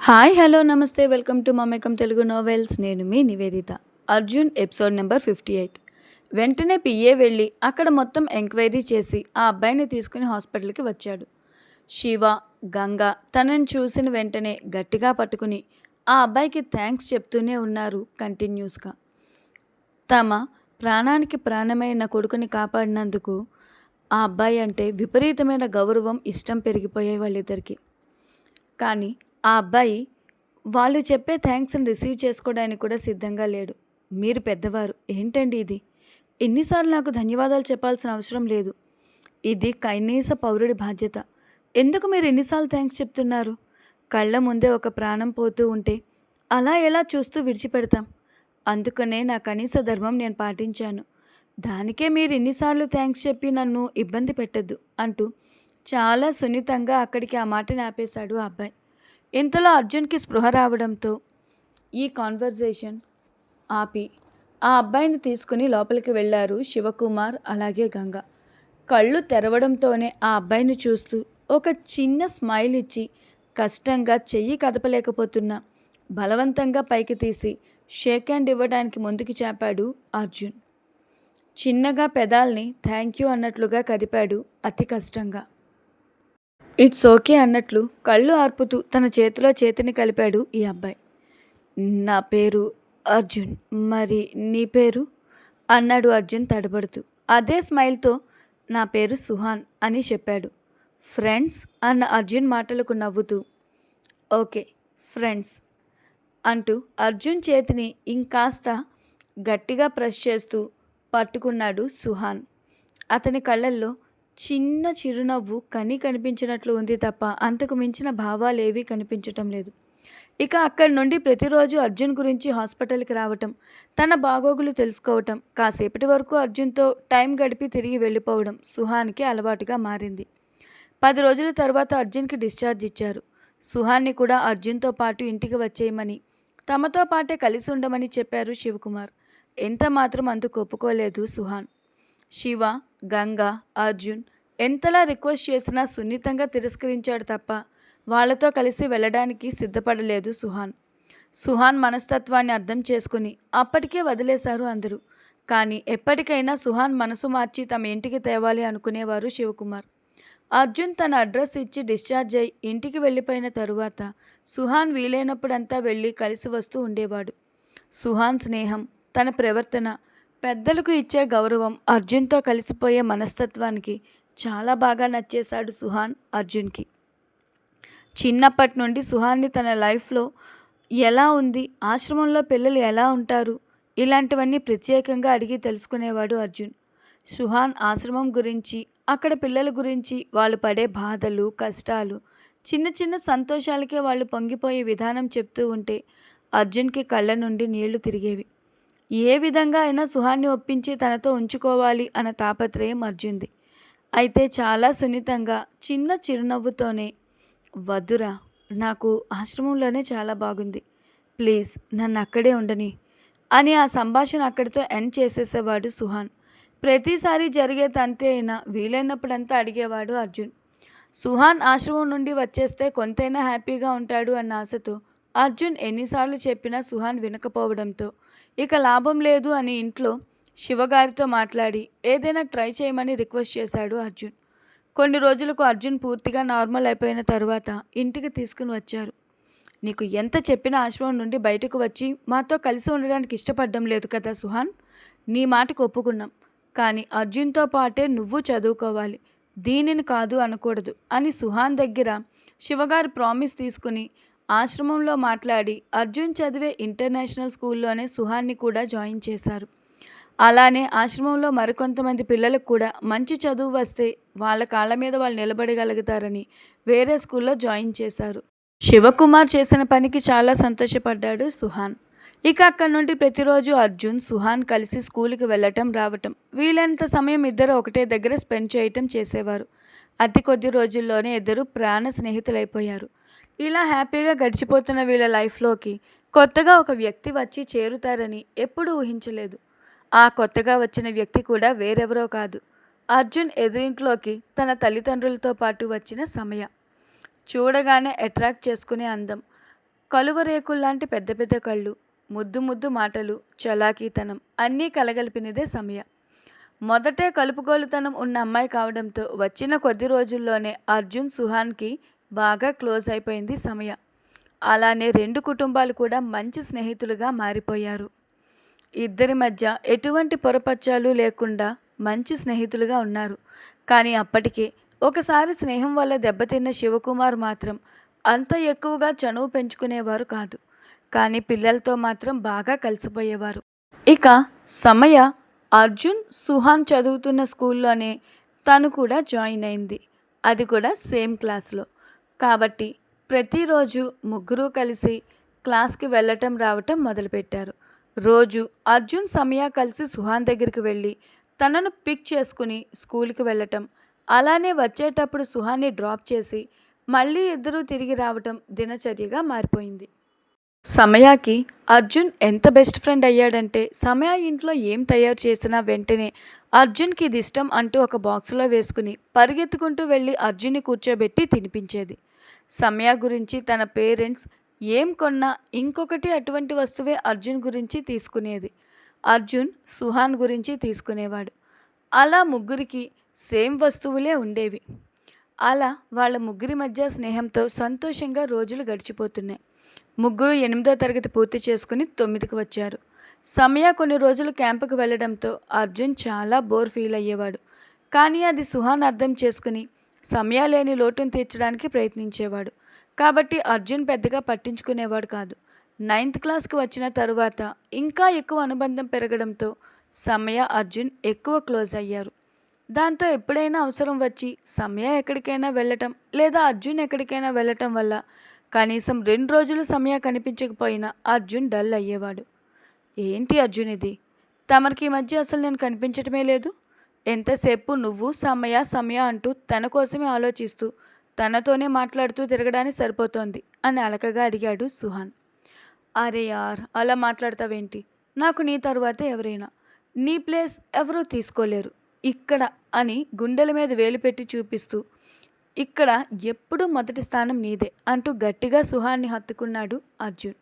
Hi hello నమస్తే. Welcome to Mamekam Telugu novels. నేను మీ Nivedita. Arjun episode number fifty eight. వెంటనే PA వెళ్ళి అక్కడ మొత్తం ఎంక్వైరీ చేసి ఆ అబ్బాయిని తీసుకుని హాస్పిటల్కి వచ్చాడు. శివ గంగ తనని చూసిన వెంటనే గట్టిగా పట్టుకుని ఆ అబ్బాయికి థ్యాంక్స్ చెప్తూనే ఉన్నారు కంటిన్యూస్గా. తమ ప్రాణానికి ప్రాణమైన కొడుకుని కాపాడినందుకు ఆ అబ్బాయి అంటే విపరీతమైన గౌరవం ఇష్టం పెరిగిపోయాయి వాళ్ళిద్దరికి. కానీ ఆ అబ్బాయి వాళ్ళు చెప్పే థ్యాంక్స్ని రిసీవ్ చేసుకోవడానికి కూడా సిద్ధంగా లేడు. మీరు పెద్దవారు. ఏంటండి ఇది? ఎన్నిసార్లు నాకు ధన్యవాదాలు చెప్పాల్సిన అవసరం లేదు. ఇది కనీస పౌరుడి బాధ్యత. ఎందుకు మీరు ఎన్నిసార్లు థ్యాంక్స్ చెప్తున్నారు? కళ్ళ ముందే ఒక ప్రాణం పోతూ ఉంటే అలా ఎలా చూస్తూ విడిచిపెడతాం? అందుకనే నా కనీస ధర్మం నేను పాటించాను. దానికే మీరు ఎన్నిసార్లు థ్యాంక్స్ చెప్పి నన్ను ఇబ్బంది పెట్టద్దు అంటూ చాలా సున్నితంగా అక్కడికి ఆ మాటని ఆపేశాడు ఆ అబ్బాయి. ఇంతలో అర్జున్కి స్పృహ రావడంతో ఈ కాన్వర్జేషన్ ఆపి ఆ అబ్బాయిని తీసుకుని లోపలికి వెళ్ళారు శివకుమార్ అలాగే గంగ. కళ్ళు తెరవడంతోనే ఆ అబ్బాయిని చూస్తూ ఒక చిన్న స్మైల్ ఇచ్చి కష్టంగా చెయ్యి కదపలేకపోతున్నా బలవంతంగా పైకి తీసి షేక్ హ్యాండ్ ఇవ్వడానికి ముందుకు చాపాడు అర్జున్. చిన్నగా పెదాల్ని థ్యాంక్ యూ అన్నట్లుగా కదిపాడు అతి కష్టంగా. ఇట్స్ ఓకే అన్నట్లు కళ్ళు ఆర్పుతూ తన చేతిలో చేతిని కలిపాడు ఈ అబ్బాయి. నా పేరు అర్జున్. మరి నీ పేరు? అన్నాడు అర్జున్ తడబడుతూ. అదే స్మైల్తో నా పేరు సుహాన్ అని చెప్పాడు. ఫ్రెండ్స్ అన్న అర్జున్ మాటలకు నవ్వుతూ. ఓకే ఫ్రెండ్స్ అంటూ అర్జున్ చేతిని ఇంకాస్త గట్టిగా ప్రెస్ చేస్తూ పట్టుకున్నాడు సుహాన్. అతని కళ్ళల్లో చిన్న చిరునవ్వు కని కనిపించినట్లు ఉంది తప్ప అంతకు మించిన భావాలేవీ కనిపించటం లేదు. ఇక అక్కడి నుండి ప్రతిరోజు అర్జున్ గురించి హాస్పిటల్కి రావటం తన బాగోగులు తెలుసుకోవటం కాసేపటి వరకు అర్జున్తో టైం గడిపి తిరిగి వెళ్ళిపోవడం సుహాన్కి అలవాటుగా మారింది. పది రోజుల తర్వాత అర్జున్కి డిశ్చార్జ్ ఇచ్చారు. సుహాన్ని కూడా అర్జున్తో పాటు ఇంటికి వచ్చేయమని తమతో పాటే కలిసి ఉండమని చెప్పారు శివకుమార్. ఎంత మాత్రం అందుకు ఒప్పుకోలేదు సుహాన్. శివ గంగ అర్జున్ ఎంతలా రిక్వెస్ట్ చేసినా సున్నితంగా తిరస్కరించాడు తప్ప వాళ్ళతో కలిసి వెళ్ళడానికి సిద్ధపడలేదు సుహాన్. సుహాన్ మనస్తత్వాన్ని అర్థం చేసుకుని అప్పటికే వదిలేశారు అందరూ. కానీ ఎప్పటికైనా సుహాన్ మనసు మార్చి తమ ఇంటికి తేవాలి అనుకునేవారు శివకుమార్. అర్జున్ తన అడ్రస్ ఇచ్చి డిశ్చార్జ్ అయి ఇంటికి వెళ్ళిపోయిన తరువాత సుహాన్ వీలైనప్పుడంతా వెళ్ళి కలిసి వస్తూ ఉండేవాడు. సుహాన్ స్నేహం తన ప్రవర్తన పెద్దలకు ఇచ్చే గౌరవం అర్జున్తో కలిసిపోయే మనస్తత్వానికి చాలా బాగా నచ్చేశాడు సుహాన్ అర్జున్కి. చిన్నప్పటి నుండి సుహాన్ని తన లైఫ్లో ఎలా ఉంది ఆశ్రమంలో పిల్లలు ఎలా ఉంటారు ఇలాంటివన్నీ ప్రత్యేకంగా అడిగి తెలుసుకునేవాడు అర్జున్. సుహాన్ ఆశ్రమం గురించి అక్కడ పిల్లల గురించి వాళ్ళు పడే బాధలు కష్టాలు చిన్న చిన్న సంతోషాలకే వాళ్ళు పొంగిపోయే విధానం చెప్తూ ఉంటే అర్జున్కి కళ్ళ నుండి నీళ్ళు తిరిగేవి. ఏ విధంగా అయినా సుహాన్ని ఒప్పించి తనతో ఉంచుకోవాలి అన్న తాపత్రయం అర్జుంది అయితే చాలా సున్నితంగా చిన్న చిరునవ్వుతోనే వద్దురా నాకు ఆశ్రమంలోనే చాలా బాగుంది. ప్లీజ్ నన్ను అక్కడే ఉండని అని ఆ సంభాషణ అక్కడితో ఎండ్ చేసేసేవాడు సుహాన్. ప్రతిసారి జరిగే తంతే అయినా వీలైనప్పుడంతా అడిగేవాడు అర్జున్. సుహాన్ ఆశ్రమం నుండి వచ్చేస్తే కొంతైనా హ్యాపీగా ఉంటాడు అన్న ఆశతో అర్జున్ ఎన్నిసార్లు చెప్పినా సుహాన్ వినకపోవడంతో ఇక లాభం లేదు అని ఇంట్లో శివగారితో మాట్లాడి ఏదైనా ట్రై చేయమని రిక్వెస్ట్ చేశాడు అర్జున్. కొన్ని రోజులకు అర్జున్ పూర్తిగా నార్మల్ అయిపోయిన తరువాత ఇంటికి తీసుకుని వచ్చారు. నీకు ఎంత చెప్పినా ఆశ్రమం నుండి బయటకు వచ్చి మాతో కలిసి ఉండడానికి ఇష్టపడడం లేదు కదా సుహాన్? నీ మాటకు ఒప్పుకున్నాం. కానీ అర్జున్తో పాటే నువ్వు చదువుకోవాలి. దీనిని కాదు అనకూడదు అని సుహాన్ దగ్గర శివగారు ప్రామిస్ తీసుకుని ఆశ్రమంలో మాట్లాడి అర్జున్ చదివే ఇంటర్నేషనల్ స్కూల్లోనే సుహాన్ని కూడా జాయిన్ చేశారు. అలానే ఆశ్రమంలో మరికొంతమంది పిల్లలకు కూడా మంచి చదువు వస్తే వాళ్ళ కాళ్ళ మీద వాళ్ళు నిలబడగలుగుతారని వేరే స్కూల్లో జాయిన్ చేశారు. శివకుమార్ చేసిన పనికి చాలా సంతోషపడ్డాడు సుహాన్. ఇక అక్కడి నుండి ప్రతిరోజు అర్జున్ సుహాన్ కలిసి స్కూల్కి వెళ్ళటం రావటం వీలైనంత సమయం ఇద్దరు ఒకటే దగ్గర స్పెండ్ చేయటం చేసేవారు. అతి కొద్ది రోజుల్లోనే ఇద్దరు ప్రాణ స్నేహితులైపోయారు. ఇలా హ్యాపీగా గడిచిపోతున్న వీళ్ళ లైఫ్లోకి కొత్తగా ఒక వ్యక్తి వచ్చి చేరుతారని ఎప్పుడూ ఊహించలేదు. ఆ కొత్తగా వచ్చిన వ్యక్తి కూడా వేరెవరో కాదు. అర్జున్ ఎదురింట్లోకి తన తల్లిదండ్రులతో పాటు వచ్చిన సమయ. చూడగానే అట్రాక్ట్ చేసుకునే అందం. కలువరేకుల్లాంటి పెద్ద పెద్ద కళ్ళు ముద్దు ముద్దు మాటలు చలాకీతనం అన్నీ కలగలిపినదే సమయ. మొదటే కలుపుగోలుతనం ఉన్న అమ్మాయి కావడంతో వచ్చిన కొద్ది రోజుల్లోనే అర్జున్ సుహాన్కి బాగా క్లోజ్ అయిపోయింది సమయ. అలానే రెండు కుటుంబాలు కూడా మంచి స్నేహితులుగా మారిపోయారు. ఇద్దరి మధ్య ఎటువంటి పొరపచ్చాలు లేకుండా మంచి స్నేహితులుగా ఉన్నారు. కానీ అప్పటికే ఒకసారి స్నేహం వల్ల దెబ్బతిన్న శివకుమార్ మాత్రం అంత ఎక్కువగా చనువు పెంచుకునేవారు కాదు. కానీ పిల్లలతో మాత్రం బాగా కలిసిపోయేవారు. ఇక సమయ అర్జున్ సుహాన్ చదువుతున్న స్కూల్లోనే తను కూడా జాయిన్ అయింది. అది కూడా సేమ్ క్లాస్లో. కాబట్టి ప్రతిరోజు ముగ్గురు కలిసి క్లాస్కి వెళ్ళటం రావటం మొదలుపెట్టారు. రోజు అర్జున్ సమయ కలిసి సుహాన్ దగ్గరికి వెళ్ళి తనను పిక్ చేసుకుని స్కూల్కి వెళ్ళటం. అలానే వచ్చేటప్పుడు సుహాన్ని డ్రాప్ చేసి మళ్ళీ ఇద్దరూ తిరిగి రావటం దినచర్యగా మారిపోయింది. సమయాకి అర్జున్ ఎంత బెస్ట్ ఫ్రెండ్ అయ్యాడంటే సమయ ఇంట్లో ఏం తయారు చేసినా వెంటనే అర్జున్కి ఇది ఇష్టం అంటూ ఒక బాక్సులో వేసుకుని పరిగెత్తుకుంటూ వెళ్ళి అర్జున్ని కూర్చోబెట్టి తినిపించేది. సమయ గురించి తన పేరెంట్స్ ఏం కొన్నా ఇంకొకటి అటువంటి వస్తువే అర్జున్ గురించి తీసుకునేది. అర్జున్ సుహాన్ గురించి తీసుకునేవాడు. అలా ముగ్గురికి సేమ్ వస్తువులే ఉండేవి. అలా వాళ్ళ ముగ్గురి మధ్య స్నేహంతో సంతోషంగా రోజులు గడిచిపోతున్నాయి. ముగ్గురు ఎనిమిదో తరగతి పూర్తి చేసుకుని తొమ్మిదికి వచ్చారు. సమయ కొన్ని రోజులు క్యాంపుకు వెళ్ళడంతో అర్జున్ చాలా బోర్ ఫీల్ అయ్యేవాడు. కానీ అది సుహాన్ అర్థం చేసుకుని సమయ లేని లోటును తీర్చడానికి ప్రయత్నించేవాడు. కాబట్టి అర్జున్ పెద్దగా పట్టించుకునేవాడు కాదు. నైన్త్ క్లాస్కి వచ్చిన తరువాత ఇంకా ఎక్కువ అనుబంధం పెరగడంతో సమయ అర్జున్ ఎక్కువ క్లోజ్ అయ్యారు. దాంతో ఎప్పుడైనా అవసరం వచ్చి సమయ ఎక్కడికైనా వెళ్ళటం లేదా అర్జున్ ఎక్కడికైనా వెళ్ళటం వల్ల కనీసం రెండు రోజులు సమయ కనిపించకపోయినా అర్జున్ డల్ అయ్యేవాడు. ఏంటి అర్జున్ ఇది? తమరికి ఈ మధ్య అసలు నేను కనిపించటమే లేదు? ఎంతసేపు నువ్వు సమయ సమయ అంటూ తన కోసమే ఆలోచిస్తూ తనతోనే మాట్లాడుతూ తిరగడానికి సరిపోతోంది అని అలకగా అడిగాడు సుహాన్. అరే యార్ అలా మాట్లాడతావేంటి? నాకు నీ తరువాతే ఎవరైనా నీ ప్లేస్ ఎవరూ తీసుకోలేరు ఇక్కడ అని గుండెల మీద వేలు పెట్టి చూపిస్తూ ఇక్కడ ఎప్పుడూ మొదటి స్థానం నీదే అంటూ గట్టిగా సుహాన్ని హత్తుకున్నాడు అర్జున్.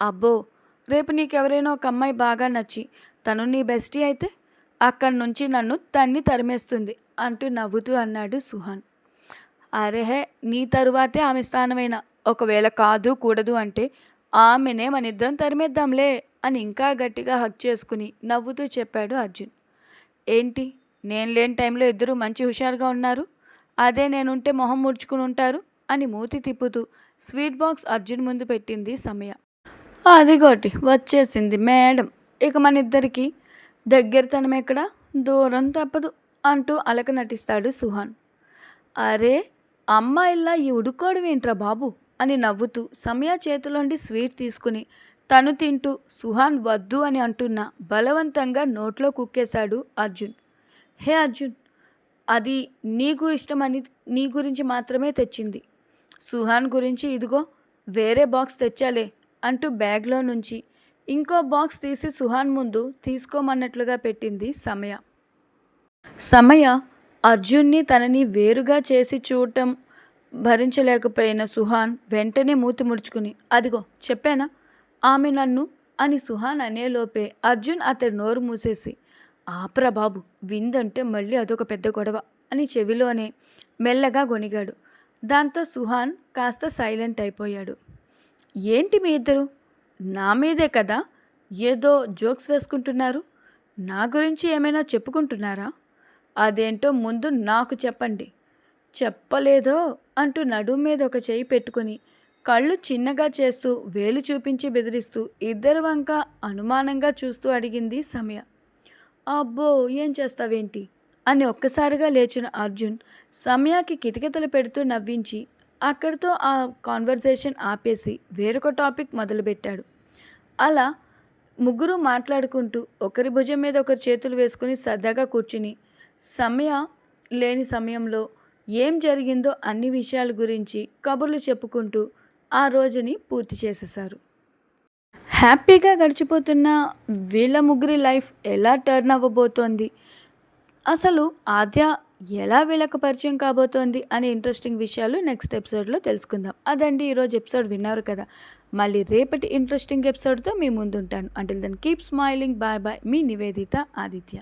అబ్బో రేపు నీకెవరైనా ఒక అమ్మాయి బాగా నచ్చి తను నీ బెస్టీ అయితే అక్కడి నుంచి నన్ను తన్ని తరిమేస్తుంది అంటూ నవ్వుతూ అన్నాడు సుహాన్. అరేహే నీ తరువాతే ఆమె స్థానమైన? ఒకవేళ కాదు కూడదు అంటే ఆమెనే మన ఇద్దరం తరిమేద్దాంలే అని ఇంకా గట్టిగా హక్ చేసుకుని నవ్వుతూ చెప్పాడు అర్జున్. ఏంటి నేను లేని టైంలో ఇద్దరు మంచి హుషారుగా ఉన్నారు? అదే నేనుంటే మొహం ముడుచుకుని ఉంటారు? అని మూతి తిప్పుతూ స్వీట్ బాక్స్ అర్జున్ ముందు పెట్టింది సమయ. అదిగోటి వచ్చేసింది మేడం. ఇక మన ఇద్దరికి దగ్గరతనం ఎక్కడ? దూరం తప్పదు అంటూ అలక నటిస్తాడు సుహాన్. అరే అమ్మాయిల్లా ఈ ఉడుకోవడం ఏంట్రా బాబు? అని నవ్వుతూ సమయ చేతిలోండి స్వీట్ తీసుకుని తను తింటూ సుహాన్ వద్దు అని అంటున్న బలవంతంగా నోట్లో కుక్కేశాడు అర్జున్. హే అర్జున్ అది నీకు ఇష్టమని నీ గురించి మాత్రమే తెచ్చింది. సుహాన్ గురించి ఇదిగో వేరే బాక్స్ తెచ్చాలే అంటూ బ్యాగ్లో నుంచి ఇంకో బాక్స్ తీసి సుహాన్ ముందు తీసుకోమన్నట్లుగా పెట్టింది సమయ. సమయ అర్జున్ని తనని వేరుగా చేసి చూడటం భరించలేకపోయిన సుహాన్ వెంటనే మూతి ముడుచుకుని అదిగో చెప్పానా? ఆమె నన్ను అని సుహాన్ అనేలోపే అర్జున్ అతడి నోరు మూసేసి ఆపరా బాబు విందంటే మళ్ళీ అదొక పెద్ద గొడవ అని చెవిలోనే మెల్లగా గొనిగాడు దాంతో సుహాన్ కాస్త సైలెంట్ అయిపోయాడు. ఏంటి మీ ఇద్దరు? నా మీదే కదా ఏదో జోక్స్ వేసుకుంటున్నారు? నా గురించి ఏమైనా చెప్పుకుంటున్నారా? అదేంటో ముందు నాకు చెప్పండి. చెప్పలేదో అంటూ నడుము మీద ఒక చేయి పెట్టుకుని కళ్ళు చిన్నగా చేస్తూ వేలు చూపించి బెదిరిస్తూ ఇద్దరు వంక అనుమానంగా చూస్తూ అడిగింది సమయ. అబ్బో ఏం చేస్తావేంటి? అని ఒక్కసారిగా లేచిన అర్జున్ సమయాకి కితకితలు పెడుతూ నవ్వించి అక్కడితో ఆ కాన్వర్జేషన్ ఆపేసి వేరొక టాపిక్ మొదలుపెట్టాడు. అలా ముగ్గురు మాట్లాడుకుంటూ ఒకరి భుజం మీద ఒకరి చేతులు వేసుకుని సరదాగా కూర్చుని సమయ లేని సమయంలో ఏం జరిగిందో అన్ని విషయాల గురించి కబుర్లు చెప్పుకుంటూ ఆ రోజుని పూర్తి చేసేశారు. హ్యాపీగా గడిచిపోతున్న వీళ్ళ ముగ్గురి లైఫ్ ఎలా టర్న్ అవ్వబోతోంది? అసలు ఆద్య ఎలా వీళ్ళకు పరిచయం కాబోతోంది అనే ఇంట్రెస్టింగ్ విషయాలు నెక్స్ట్ ఎపిసోడ్లో తెలుసుకుందాం. అదండి ఈరోజు ఎపిసోడ్ విన్నారు కదా. మళ్ళీ రేపటి ఇంట్రెస్టింగ్ ఎపిసోడ్తో మీ ముందుంటాను. Until then keep smiling bye bye మీ నివేదిత ఆదిత్య.